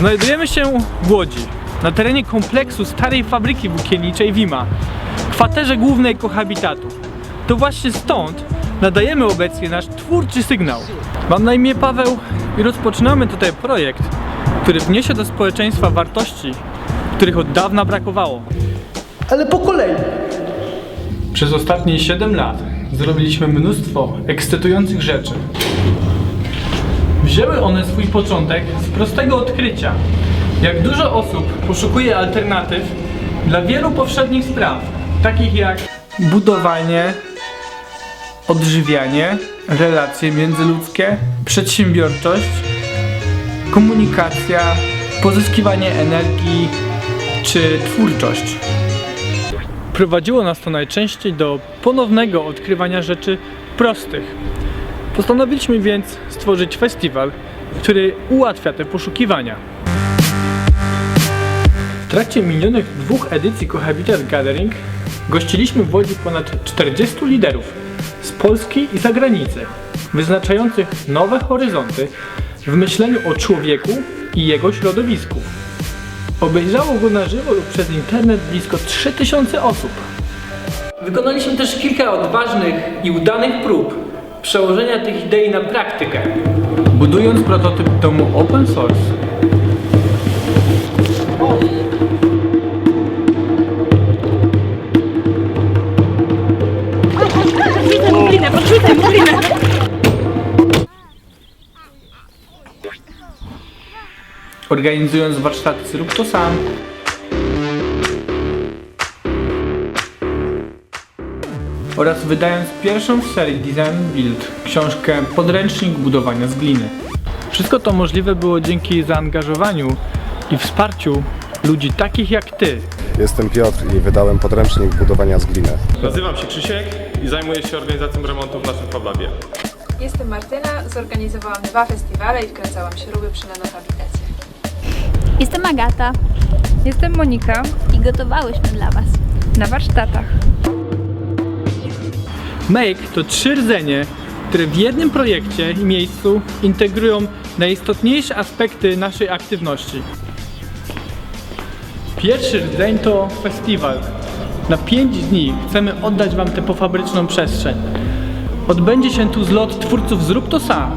Znajdujemy się w Łodzi, na terenie kompleksu starej fabryki włókienniczej Wima, kwaterze głównej kohabitatu. To właśnie stąd nadajemy obecnie nasz twórczy sygnał. Mam na imię Paweł i rozpoczynamy tutaj projekt, który wniesie do społeczeństwa wartości, których od dawna brakowało. Ale po kolei. Przez ostatnie 7 lat zrobiliśmy mnóstwo ekscytujących rzeczy. Wzięły one swój początek z prostego odkrycia. Jak dużo osób poszukuje alternatyw dla wielu powszednich spraw, takich jak budowanie, odżywianie, relacje międzyludzkie, przedsiębiorczość, komunikacja, pozyskiwanie energii czy twórczość. Prowadziło nas to najczęściej do ponownego odkrywania rzeczy prostych. Postanowiliśmy więc stworzyć festiwal, który ułatwia te poszukiwania. W trakcie minionych dwóch edycji Cohabitat Gathering gościliśmy w Łodzi ponad 40 liderów z Polski i zagranicy, wyznaczających nowe horyzonty w myśleniu o człowieku i jego środowisku. Obejrzało go na żywo lub przez internet blisko 3000 osób. Wykonaliśmy też kilka odważnych i udanych prób przełożenia tych idei na praktykę, budując prototyp domu open source. Organizując warsztaty Zrób to sam. Oraz wydając pierwszą w serii Design Build książkę Podręcznik budowania z gliny. Wszystko to możliwe było dzięki zaangażowaniu i wsparciu ludzi takich jak Ty, Jestem Piotr i wydałem podręcznik budowania z gliny. Nazywam się Krzysiek i zajmuję się organizacją remontu w naszym Fablabie. Jestem Martyna, zorganizowałam dwa festiwale i wkręcałam śruby przy nanohabitacie. Jestem Agata Jestem Monika i gotowałyśmy dla Was. na warsztatach. Make to trzy rdzenie, które w jednym projekcie i miejscu integrują najistotniejsze aspekty naszej aktywności. Pierwszy rdzeń to festiwal. Na 5 dni chcemy oddać Wam tę pofabryczną przestrzeń. Odbędzie się tu zlot twórców Zrób to sam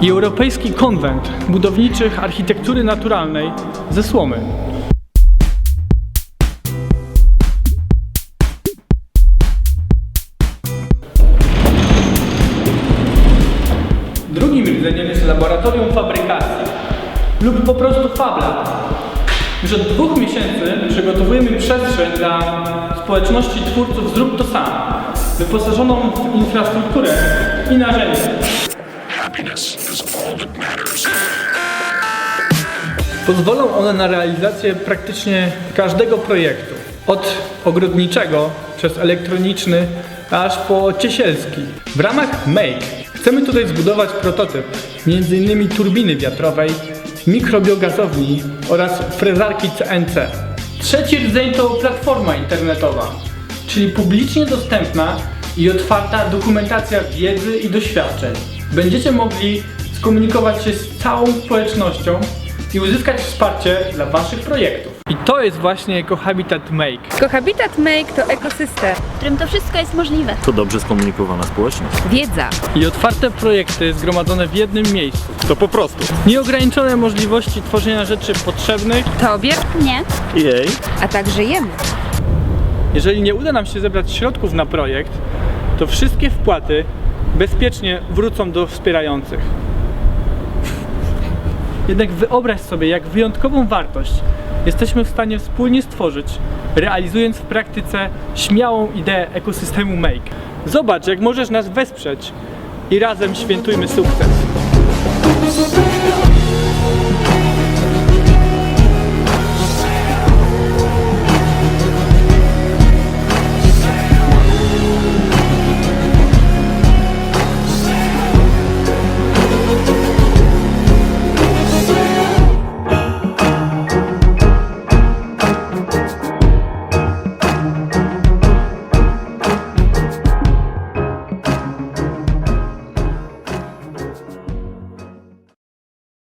i Europejski Konwent Budowniczych Architektury Naturalnej ze Słomy. Drugim rdzeniem jest laboratorium fabrykacji lub po prostu FabLab. Już od dwóch miesięcy przygotowujemy przestrzeń dla społeczności twórców Zrób to sam, wyposażoną w infrastrukturę i narzędzia. Pozwolą one na realizację praktycznie każdego projektu. Od ogrodniczego przez elektroniczny aż po ciesielski. W ramach MAKE chcemy tutaj zbudować prototyp m.in. turbiny wiatrowej, mikrobiogazowni oraz frezarki CNC. Trzeci rdzeń to platforma internetowa, czyli publicznie dostępna i otwarta dokumentacja wiedzy i doświadczeń. Będziecie mogli skomunikować się z całą społecznością i uzyskać wsparcie dla Waszych projektów. I to jest właśnie Cohabitat Make. Cohabitat Make to ekosystem, W którym to wszystko jest możliwe. To dobrze skomunikowana społeczność. wiedza, I otwarte projekty zgromadzone w jednym miejscu. To po prostu. Nieograniczone możliwości tworzenia rzeczy potrzebnych. tobie, Nie? Jej. a także jemu. Jeżeli nie uda nam się zebrać środków na projekt, to wszystkie wpłaty bezpiecznie wrócą do wspierających. Jednak wyobraź sobie, jak wyjątkową wartość jesteśmy w stanie wspólnie stworzyć, realizując w praktyce śmiałą ideę ekosystemu Make. Zobacz, jak możesz nas wesprzeć i razem świętujmy sukces.